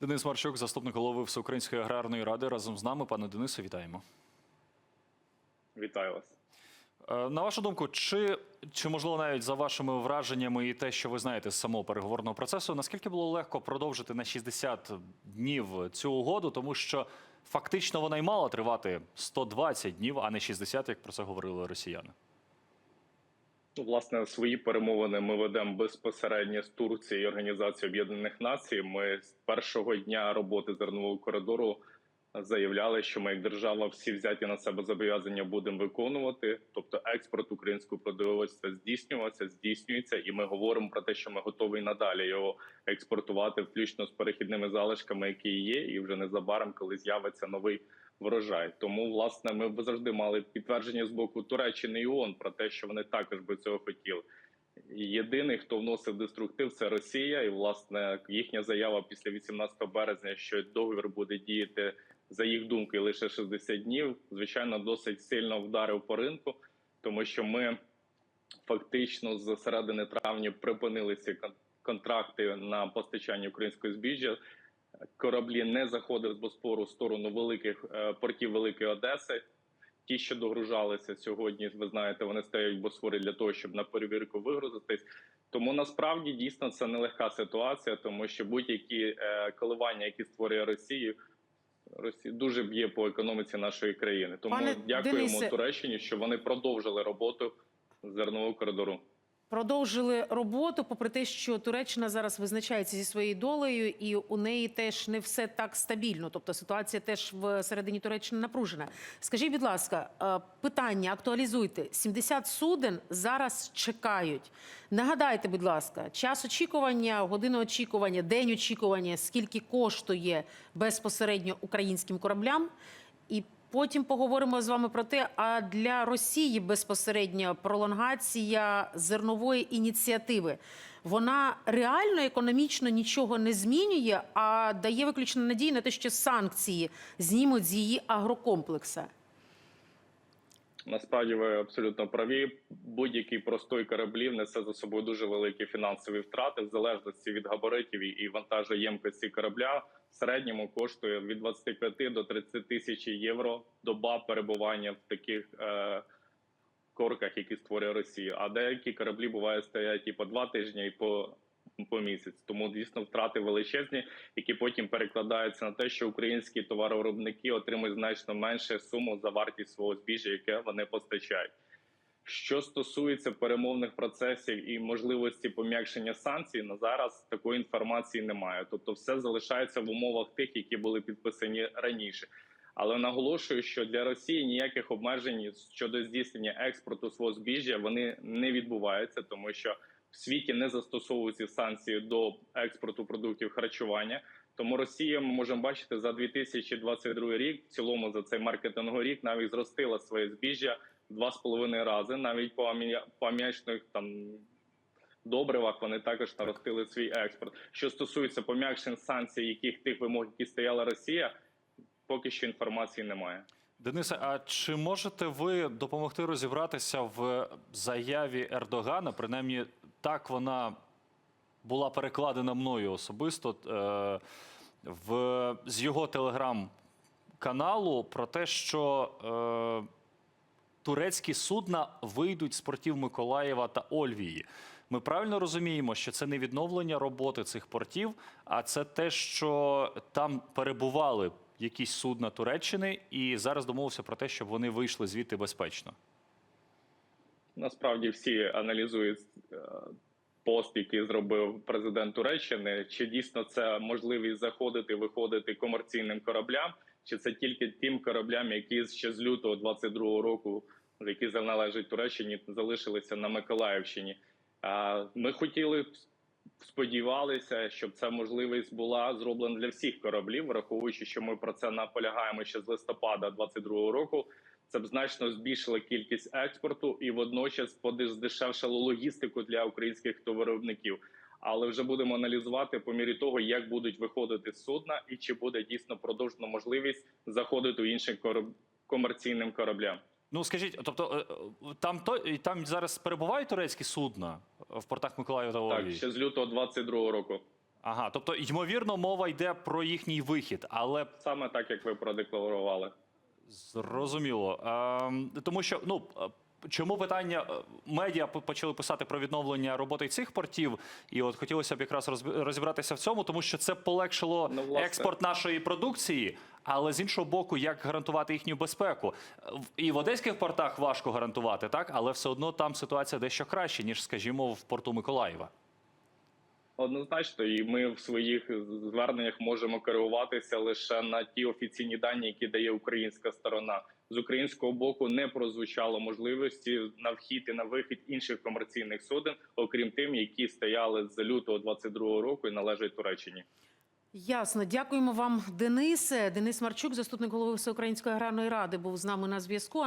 Денис Марчук, заступник голови Всеукраїнської аграрної ради, разом з нами. Пане Денисе, вітаємо. Вітаю вас. Е, На вашу думку, чи, чи можливо навіть за вашими враженнями і те, що ви знаєте з самого переговорного процесу, наскільки було легко продовжити на 60 днів цю угоду, тому що фактично вона й мала тривати 120 днів, а не 60, як про це говорили росіяни? Ну, власне, свої перемовини ми ведемо безпосередньо з Турцією Організацією Об'єднаних Націй. Ми з першого дня роботи зернового коридору заявляли, що ми, як держава, всі взяті на себе зобов'язання будемо виконувати. Тобто, експорт українського продовольства здійснювався, здійснюється, і ми говоримо про те, що ми готові надалі його експортувати, включно з перехідними залишками, які є, і вже незабаром, коли з'явиться новий врожай. Тому, власне, ми завжди мали підтвердження з боку Туреччини і ООН про те, що вони також би цього хотіли. Єдиний, хто вносив деструктив, це Росія, і власне їхня заява після 18 березня, що договір буде діяти за їх думкою лише 60 днів. Звичайно, досить сильно вдарив по ринку, тому що ми фактично з середини травня припинили ці контракти на постачання українського збіжжя. Кораблі не заходили з Боспору в сторону великих е, портів Великої Одеси. Ті, що догружалися сьогодні, ви знаєте, вони стоять в Босфорі для того, щоб на перевірку вигрузитись. Тому насправді дійсно це нелегка ситуація, тому що будь-які е, коливання, які створює Росія, Росія дуже б'є по економіці нашої країни. Тому Пане дякуємо Денисе- Туреччині, що вони продовжили роботу зернового коридору. Продовжили роботу, попри те, що Туреччина зараз визначається зі своєю долею, і у неї теж не все так стабільно. Тобто ситуація теж в середині Туреччини напружена. Скажіть, будь ласка, е, питання актуалізуйте. 70 суден зараз чекають. Нагадайте, будь ласка, час очікування, година очікування, день очікування, скільки коштує безпосередньо українським кораблям, і Потім поговоримо з вами про те, а для Росії безпосередньо пролонгація зернової ініціативи. Вона реально економічно нічого не змінює, а дає виключно надію на те, що санкції знімуть з її агрокомплекса. Насправді ви абсолютно праві. Будь-який простой кораблів несе за собою дуже великі фінансові втрати в залежності від габаритів і- вантажоємкості корабля. В середньому коштує від 25 до 30 тисяч євро доба перебування в таких е, корках, які створює Росія. А деякі кораблі буває стоять і по два тижні, і по, по місяць. Тому дійсно втрати величезні, які потім перекладаються на те, що українські товаровиробники отримують значно менше суму за вартість свого збіжжя, яке вони постачають. Що стосується перемовних процесів і можливості пом'якшення санкцій, на зараз такої інформації немає. Тобто, все залишається в умовах тих, які були підписані раніше. Але наголошую, що для Росії ніяких обмежень щодо здійснення експорту свого збіжжя вони не відбуваються, тому що світі не застосовуються санкції до експорту продуктів харчування. Тому Росія ми можемо бачити за 2022 рік, в цілому за цей маркетинговий рік, навіть зростила своє збіжжя два з половиною рази. Навіть по амі- там добривах вони також наростили свій експорт. Що стосується пом'якшень санкцій, яких тих вимог, які стояла Росія, поки що інформації немає. Денисе, а чи можете ви допомогти розібратися в заяві Ердогана? Принаймні, так вона була перекладена мною особисто е, в, з його телеграм-каналу про те, що е, турецькі судна вийдуть з портів Миколаєва та Ольвії. Ми правильно розуміємо, що це не відновлення роботи цих портів, а це те, що там перебували якісь судна Туреччини, і зараз домовився про те, щоб вони вийшли звідти безпечно. Насправді всі аналізують е, пост, який зробив президент Туреччини. Чи дійсно це можливість заходити, виходити комерційним кораблям, чи це тільки тим кораблям, які ще з лютого 22-го року, які належать Туреччині, залишилися на Миколаївщині? Ми хотіли сподівалися, щоб ця можливість була зроблена для всіх кораблів, враховуючи, що ми про це наполягаємо ще з листопада 22-го року. Це б значно збільшило кількість експорту і водночас здешевшило логістику для українських товаровиробників. Але вже будемо аналізувати по мірі того, як будуть виходити судна, і чи буде дійсно продовжена можливість заходити у іншим кораб- комерційним кораблям. Ну скажіть, тобто е, е, там то там зараз перебувають турецькі судна в портах Миколаєва та Так, ще з лютого 22-го року. Ага, тобто, ймовірно, мова йде про їхній вихід, але Саме так, як ви продекларували. Зрозуміло. Ем, тому що ну. е, Чому питання е, медіа почали писати про відновлення роботи цих портів, і от хотілося б якраз розібратися в цьому, тому що це полегшило Ну, експорт нашої продукції, але з іншого боку, як гарантувати їхню безпеку? Е, І в одеських портах важко гарантувати, так але все одно там ситуація дещо краще, ніж, скажімо, в порту Миколаєва. Однозначно, і ми в своїх зверненнях можемо керуватися лише на ті офіційні дані, які дає українська сторона. З українського боку не прозвучало можливості на вхід і на вихід інших комерційних суден, окрім тим, які стояли з лютого 22-го року і належать Туреччині. Ясно, дякуємо вам, Денисе. Денис Марчук, заступник голови Всеукраїнської аграрної ради, був з нами на зв'язку.